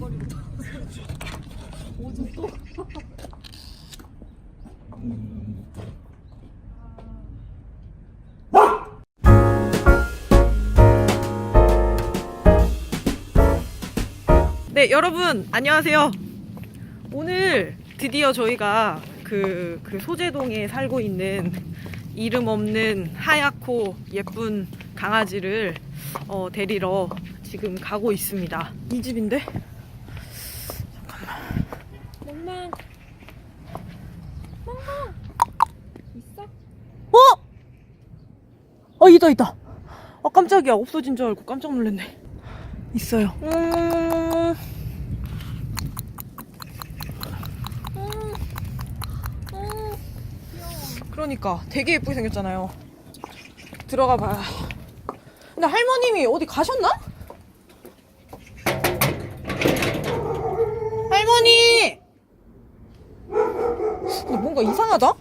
길거리로 오줌 또 네, 여러분 안녕하세요. 오늘 드디어 저희가 그, 그 소재동에 살고 있는 이름 없는 하얗고 예쁜 강아지를 어, 데리러 지금 가고 있습니다. 이 집인데? 멍멍 멍멍 있어? 어? 어, 있다, 있다. 아, 깜짝이야. 없어진 줄 알고 깜짝 놀랐네. 있어요. 음, 그러니까 되게 예쁘게 생겼잖아요. 들어가 봐요. 근데 할머님이 어디 가셨나? 할머니! 뭔가 이상하다?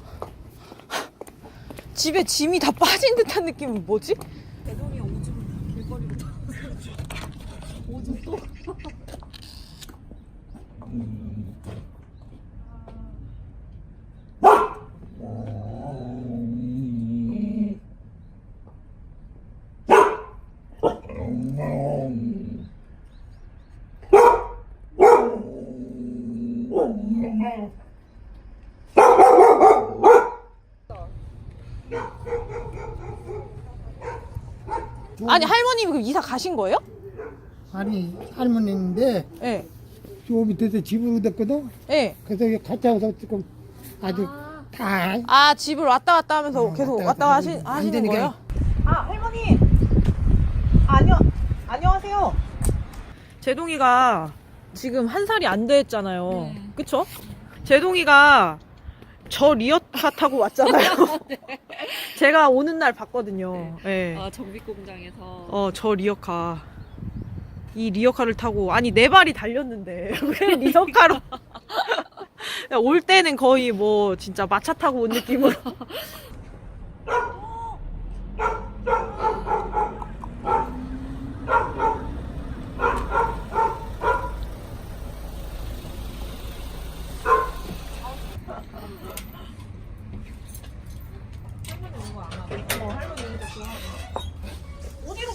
집에 짐이 다 빠진 듯한 느낌은 뭐지? 대동이 오줌 길거리로 오줌 또 아니 할머님이 그 이사 가신 거예요? 아니 할머니인데 예. 저 밑에서 집으로 됐거든. 예. 그래서 여기 같이 와서 지금 아주 아, 다아 집을 왔다 갔다 하면서 어, 계속 왔다 왔다, 갔다 하시, 하시는 안 되니까. 거예요? 아 할머니 안녕 안녕하세요 제동이가 지금 한 살이 안 됐잖아요 네. 그쵸? 제동이가 저 리어카 타고 왔잖아요 제가 오는 날 봤거든요 네. 아 정비 공장에서 어, 저 리어카. 이 리어카를 타고, 아니, 네 발이 달렸는데, 왜 리어카로. 올 때는 거의 뭐, 진짜 마차 타고 온 느낌으로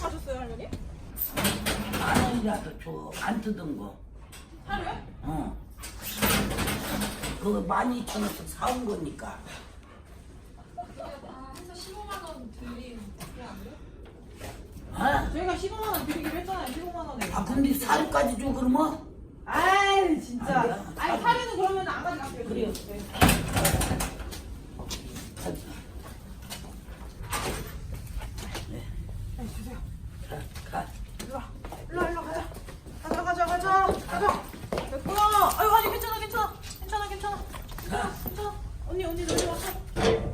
가셨어요, 할머니? 만 원이라도 줘. 안 뜯은 거. 하루에? 어. 그거 많이 쳐놓고 사온 거니까. 아, 저희가 15만 원 드리기로 했잖아요, 15만 원에. 아 근데 사료까지 줘 그러면? 아이, 진짜. 아니, 사료는 그러면 안 가져갈게요. 그래요. 네. 가자. 아니, 주세요. 가, 가. 일로 와. 일로 와, 일로 와, 가자. 가자, 가자, 가자. 가자. 됐구나. 아유, 아니, 괜찮아, 괜찮아. 괜찮아, 괜찮아. 가. 괜찮아. 언니, 언니 맡아. 응?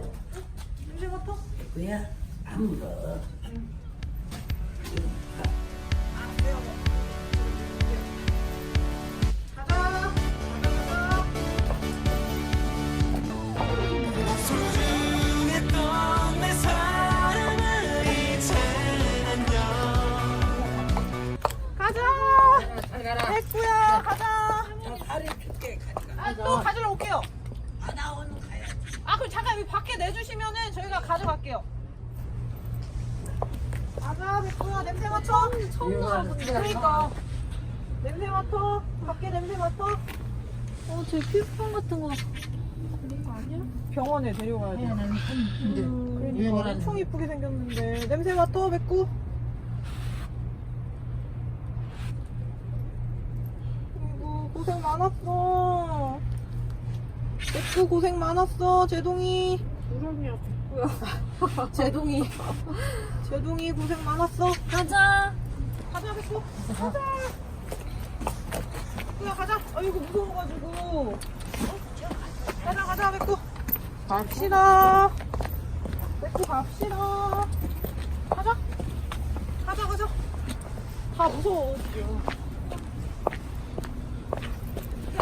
냄새 맡아. 그야 안 물어. 가자. 가자, 가자. 아, 또 가지러 올게요. 그럼 잠깐 여기 밖에 내주시면은 저희가 가져갈게요. 가자, 백구야. 냄새 맡아. 처음 나와본데 그러니까. 냄새 맡아. 밖에 냄새 맡아. 어제 피부병 같은 거? 병원에 데려가야 돼. 음, 그러니까 엄청 이쁘게 생겼는데 냄새 맡아 백구 아이고 고생 많았어 백구 고생 많았어 제동이. 우렁이야 됐고요 제동이. 제동이 고생 많았어. 가자. 가자 백구 가자. 백구야 가자. 아이고 무서워가지고. 어? 가자 가자 백구 갑시다. 백구 갑시다. 가자. 가자 가자. 다 무서워 지금.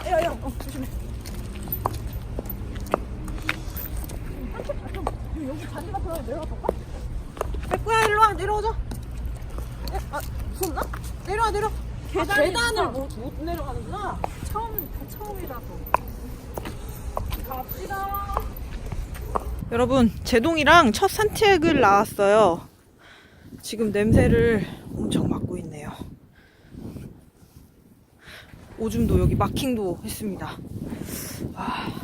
야 야 야. 어 조심해 한쪽 가좀 여기 잔디 같은 데 내려가 볼까? 백구야 일로 와 내려오자 에, 아 무섭나? 내려와 내려 개자 계단이 계단을. 못, 못 내려가는구나. 처음 다 처음이라서. 갑시다. 여러분, 제동이랑 첫 산책을 나왔어요. 지금 냄새를 엄청 맡고 있네요. 오줌도 여기 마킹도 했습니다. 아.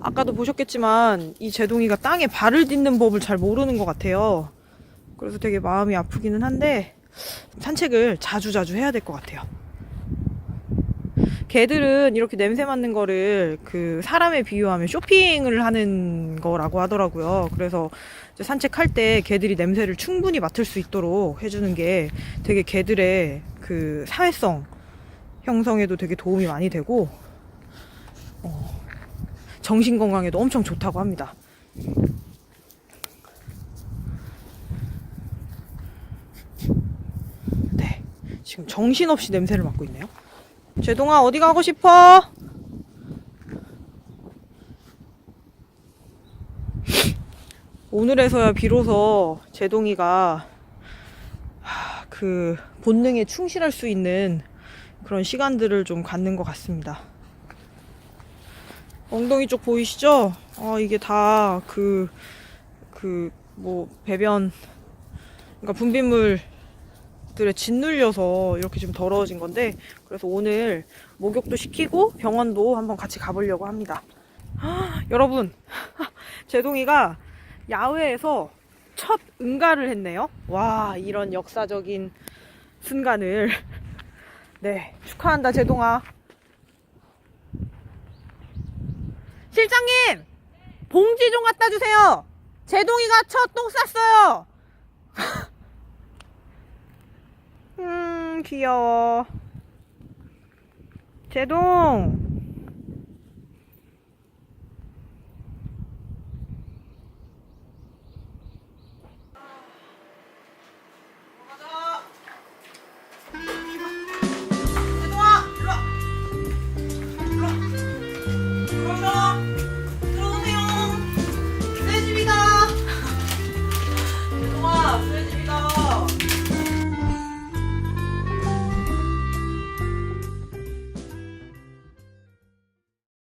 아까도 보셨겠지만 이 제동이가 땅에 발을 딛는 법을 잘 모르는 것 같아요. 그래서 되게 마음이 아프기는 한데 산책을 자주 자주 해야 될 것 같아요. 개들은 이렇게 냄새 맡는 거를 그 사람에 비유하면 쇼핑을 하는 거라고 하더라고요. 그래서 산책할 때 개들이 냄새를 충분히 맡을 수 있도록 해주는 게 되게 개들의 그 사회성 형성에도 되게 도움이 많이 되고 어, 정신 건강에도 엄청 좋다고 합니다. 네, 지금 정신없이 냄새를 맡고 있네요. 제동아 어디 가고 싶어? 오늘에서야 비로소 제동이가 하, 그 본능에 충실할 수 있는 그런 시간들을 좀 갖는 것 같습니다. 엉덩이 쪽 보이시죠? 아 이게 다 그 그 뭐 배변 그러니까 분비물 들에 짓눌려서 이렇게 좀 더러워진 건데 그래서 오늘 목욕도 시키고 병원도 한번 같이 가보려고 합니다. 헉, 여러분, 제동이가 야외에서 첫 응가를 했네요. 와, 이런 역사적인 순간을. 네, 축하한다, 제동아. 실장님! 봉지 좀 갖다 주세요! 제동이가 첫 똥 쌌어요! 음, 귀여워. 제동